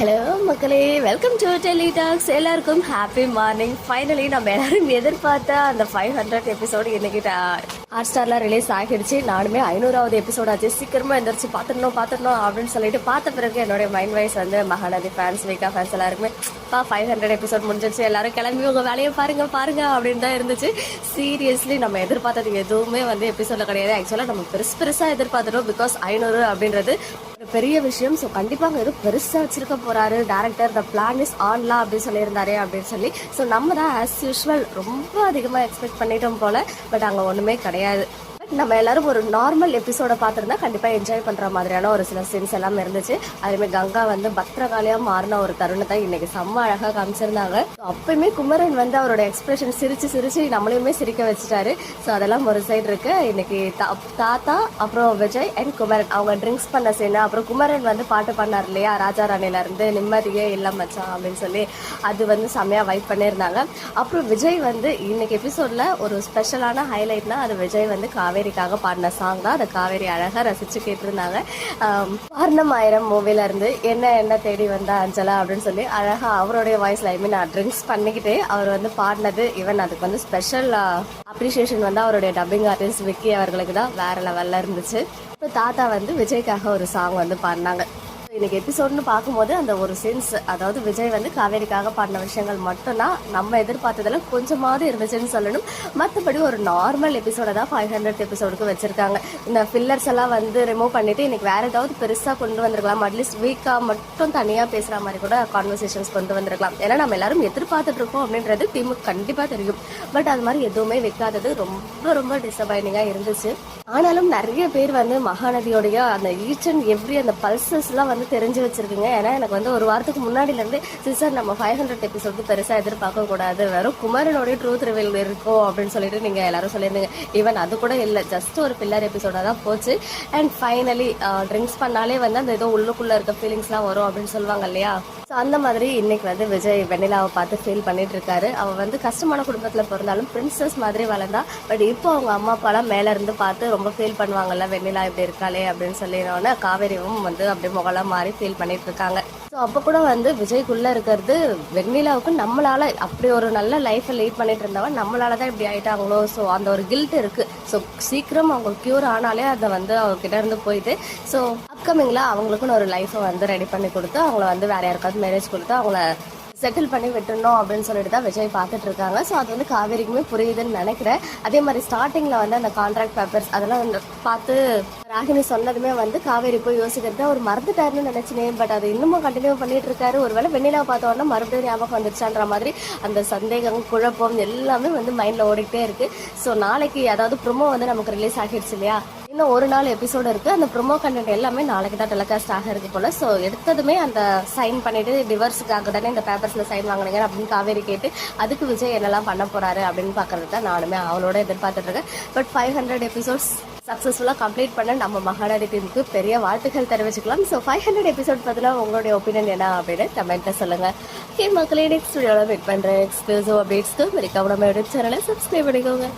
Hello மக்களே. Welcome to Delhi talks எல்லாருக்கும் happy morning finally நம்ம எல்லாரும் எதிர்பார்த்த அந்த ஃபைவ் ஹண்ட்ரட் எபிசோடு இன்னைக்கு ஹாட் ஸ்டார்லாம் ரிலீஸ் ஆகிடுச்சு. நானுமே ஐநூறாவது எபிசோட் ஆச்சு. சீக்கிரமா எந்திரிச்சு பார்த்துடணும் பார்த்துடணும் அப்படின்னு சொல்லிட்டு பார்த்த பிறகு என்னுடைய மைண்ட் வைஸ் வந்து மகாநதி ஃபேன்ஸ் வீக்கா ஃபேன்ஸ் எல்லாருக்குமே பா ஃபைவ் ஹண்ட்ரட் எபிசோட் முடிஞ்சிருச்சு. எல்லாரும் கிளம்பி உங்க வேலையை பாருங்க பாருங்க அப்படின்னு தான் இருந்துச்சு. சீரியஸ்லி நம்ம எதிர்பார்த்தது எதுவுமே வந்து எபிசோட்ல கிடையாது. ஆக்சுவலாக நம்ம பெருசு பெருசாக எதிர்பார்த்துட்டோம் பிகாஸ் ஐநூறு அப்படின்றது பெரிய விஷயம். ஸோ கண்டிப்பாக ஏதோ பெருசாக வச்சிருக்க போகிறாரு டேரக்டர் த பிளான் இஸ் ஆன்லாம் அப்படின்னு சொல்லியிருந்தாரே அப்படின்னு சொல்லி. ஸோ நம்ம தான் ஆஸ் யூஷுவல் ரொம்ப அதிகமாக எக்ஸ்பெக்ட் பண்ணிட்டோம் போல. பட் அங்கே ஒன்றுமே கிடையாது. நம்ம எல்லாரும் ஒரு நார்மல் எபிசோட பார்த்துருந்தா கண்டிப்பாக என்ஜாய் பண்ணுற மாதிரியான ஒரு சில சீன்ஸ் எல்லாம் இருந்துச்சு. அதுமே கங்கா வந்து பக்திரகாளியாக மாறின ஒரு தருணத்தை இன்னைக்கு செம்ம அழகாக காமிச்சிருந்தாங்க. அப்பயுமே குமரன் வந்து அவரோட எக்ஸ்பிரஷன் சிரிச்சு சிரிச்சு நம்மளையுமே சிரிக்க வச்சுட்டாரு. ஸோ அதெல்லாம் ஒரு சைடு இருக்கு. இன்னைக்கு தா- தாத்தா அப்புறம் விஜய் அண்ட் குமரன். அவங்க ட்ரிங்க்ஸ் பண்ண சீனு அப்புறம் குமரன் வந்து பாட்டு பண்ணார் இல்லையா? ராஜா ராணில இருந்து நிம்மதியே இல்லை மச்சான் அப்படின்னு சொல்லி அது வந்து செம்மையா வைப் பண்ணியிருந்தாங்க. அப்புறம் விஜய் வந்து இன்னைக்கு எபிசோட்ல ஒரு ஸ்பெஷலான ஹைலைட்னா அது விஜய் வந்து காவேரிக்காக பாடின சாங் தான். அதை காவேரி அழகாக ரசித்து கேட்டிருந்தாங்க. ஆம், ஆயிரம் மூவிலேருந்து என்ன என்ன தேடி வந்தா அஞ்சலா அப்படின்னு சொல்லி அழகாக அவருடைய வாய்ஸ் ஐ மீன் நான் ட்ரிங்க்ஸ் பண்ணிக்கிட்டே அவர் வந்து பாடினது. ஈவன் அதுக்கு வந்து ஸ்பெஷல் அப்ரிஷியேஷன் வந்து அவருடைய டப்பிங் ஆர்டிஸ்ட் விக்கி அவர்களுக்கு தான் வேற லெவலில் இருந்துச்சு. இப்போ தாத்தா வந்து விஜய்க்காக ஒரு சாங் வந்து பாடினாங்க. இன்னைக்கு எபிசோட்னு பார்க்கும்போது அந்த ஒரு சென்ஸ் அதாவது விஜய் வந்து காவேரிக்காக பாடின விஷயங்கள் மட்டும்தான் நம்ம எதிர்பார்த்ததில் கொஞ்சமாவது இருந்துச்சுன்னு சொல்லணும். மற்றபடி ஒரு நார்மல் எபிசோட தான் ஃபைவ் ஹண்ட்ரட் எபிசோடுக்கு வச்சிருக்காங்க. இந்த ஃபில்லர்ஸ் எல்லாம் வந்து ரிமூவ் பண்ணிட்டு இன்னைக்கு வேற ஏதாவது பெருசாக கொண்டு வந்திருக்கலாம். அட்லீஸ்ட் வீக்காக மட்டும் தனியாக பேசுகிற மாதிரி கூட கான்வர்சேஷன்ஸ் கொண்டு வந்திருக்கலாம். ஏன்னா நம்ம எல்லாரும் எதிர்பார்த்துட்டு இருக்கோம் அப்படின்றது டீமுக்கு கண்டிப்பாக தெரியும். பட் அது மாதிரி எதுவுமே வைக்காதது ரொம்ப ரொம்ப டிசப்பாயிண்டிங்காக இருந்துச்சு. ஆனாலும் நிறைய பேர் வந்து மகாநதியோடைய அந்த ஈச் அண்ட் எவ்ரி அந்த பல்சஸ்லாம் வந்து தெரிஞ்சு வச்சிருக்கீங்க. ஏன்னா எனக்கு வந்து ஒரு வாரத்துக்கு முன்னாடிலேருந்து சிஸ்டர் நம்ம ஃபைவ் ஹண்ட்ரட் எபிசோடு பெருசாக எதிர்பார்க்க கூடாது. வெறும் குமரனுடைய ட்ரூத் ரிவீல் இருக்கும் அப்படின்னு சொல்லிட்டு நீங்கள் எல்லாரும் சொல்லியிருந்தீங்க. ஈவன் அது கூட இல்லை. ஜஸ்ட் ஒரு பில்லர் எபிசோடாக தான் போச்சு. அண்ட் ஃபைனலி ட்ரிங்க்ஸ் பண்ணாலே வந்து அந்த ஏதோ உள்ளுக்குள்ளே இருக்க ஃபீலிங்ஸ்லாம் வரும் அப்படின்னு சொல்லுவாங்க இல்லையா? ஸோ அந்த மாதிரி இன்னைக்கு வந்து விஜய் வெண்ணிலாவை பார்த்து ஃபீல் பண்ணிட்டு இருக்காரு. அவள் வந்து கஷ்டமான குடும்பத்தில் பிறந்தாலும் பிரின்சஸ் மாதிரி வளர்ந்தா பட் இப்போ அவங்க அம்மா அப்பாலாம் மேலே இருந்து பார்த்து ரொம்ப ஃபீல் பண்ணுவாங்கல்ல வெண்ணிலா இப்படி இருக்காளே அப்படின்னு சொல்லினோடனே காவேரியும் வந்து அப்படியே முகலாம் மாதிரி ஃபீல் பண்ணிட்டு இருக்காங்க ஸோ அப்போ கூட வந்து விஜய்க்குள்ளே இருக்கிறது வெண்ணிலாவுக்கு நம்மளால அப்படி ஒரு நல்ல லைஃப்பை லீட் பண்ணிட்டு இருந்தவன் நம்மளால தான் இப்படி ஆயிட்டாங்களோ? ஸோ அந்த ஒரு கில்ட் இருக்கு. ஸோ சீக்கிரம் அவங்க க்யூர் ஆனாலே அதை வந்து அவங்ககிட்ட இருந்து போயிட்டு ஸோ அப்கமிங்ல அவங்களுக்குன்னு ஒரு லைஃப்பை வந்து ரெடி பண்ணி கொடுத்து அவங்கள வந்து வேற யாருக்காவது மேரேஜ் கொடுத்து அவங்கள செட்டில் பண்ணி விட்டுணும் அப்படின்னு சொல்லிட்டு தான் விஜய் பார்த்துட்டு இருக்காங்க. ஸோ அது வந்து காவேரிக்குமே புரியுதுன்னு நினைக்கிறேன். அதே மாதிரி ஸ்டார்டிங்கில் வந்து அந்த கான்ட்ராக்ட் பேப்பர்ஸ் அதெல்லாம் வந்து பார்த்து ராகினி சொன்னதுமே வந்து காவேரி போய் யோசிக்கிறது அவர் மறந்துட்டாருன்னு நினைச்சினேன். பட் அது இன்னமும் கண்டினியூ பண்ணிட்டு இருக்காரு. ஒருவேளை வெண்ணிலா பார்த்தோன்னா மறுபடியும் ஞாபகம் வந்துருச்சான்ற மாதிரி அந்த சந்தேகம் குழப்பம் எல்லாமே வந்து மைண்டில் ஓடிக்கிட்டே இருக்கு. ஸோ நாளைக்கு அதாவது ப்ரொமோ வந்து நமக்கு ரிலீஸ் ஆகிடுச்சு இல்லையா? இன்னும் ஒரு நாள் எபிசோடு இருக்குது அந்த ப்ரோமோ கண்டென்ட் எல்லாமே நாளைக்கு தான் டெலிகாஸ்ட் ஆக இருக்கு போல். ஸோ எடுத்ததுமே அந்த சைன் பண்ணிவிட்டு டிவர்ஸுக்காக தானே இந்த பேப்பர்ஸில் சைன் வாங்கினீங்க அப்படின்னு காவேரி கேட்டு அதுக்கு விஜய் என்னெல்லாம் பண்ண போகிறாரு அப்படின்னு பாக்குறது தான் நானுமே அவளோட எதிர்பார்த்துட்ருக்கேன் பட் ஃபைவ் ஹண்ட்ரட் எபிசோட்ஸ் சக்ஸஸ்ஃபுல்லாக கம்ப்ளீட் பண்ண நம்ம மகாநதி டீமுக்கு பெரிய வாழ்த்துக்கள் தெரிவிச்சுக்கலாம். ஸோ ஃபைவ் ஹண்ட்ரட் எபிசோட் பதிலாக உங்களுடைய ஒப்பீனியன் என்ன அப்படின்னு கமெண்ட்டை சொல்லுங்கள் ஹே மக்களே நெக்ஸ்ட் வீடியோவில் மீட் பண்ணுறேன் எக்ஸ்க்ளூசிவ் அப்டேட்ஸ்க்கு மெரிக்காவோட யூடியூப் சேனலை சப்ஸ்கிரைப் பண்ணிக்கோங்க.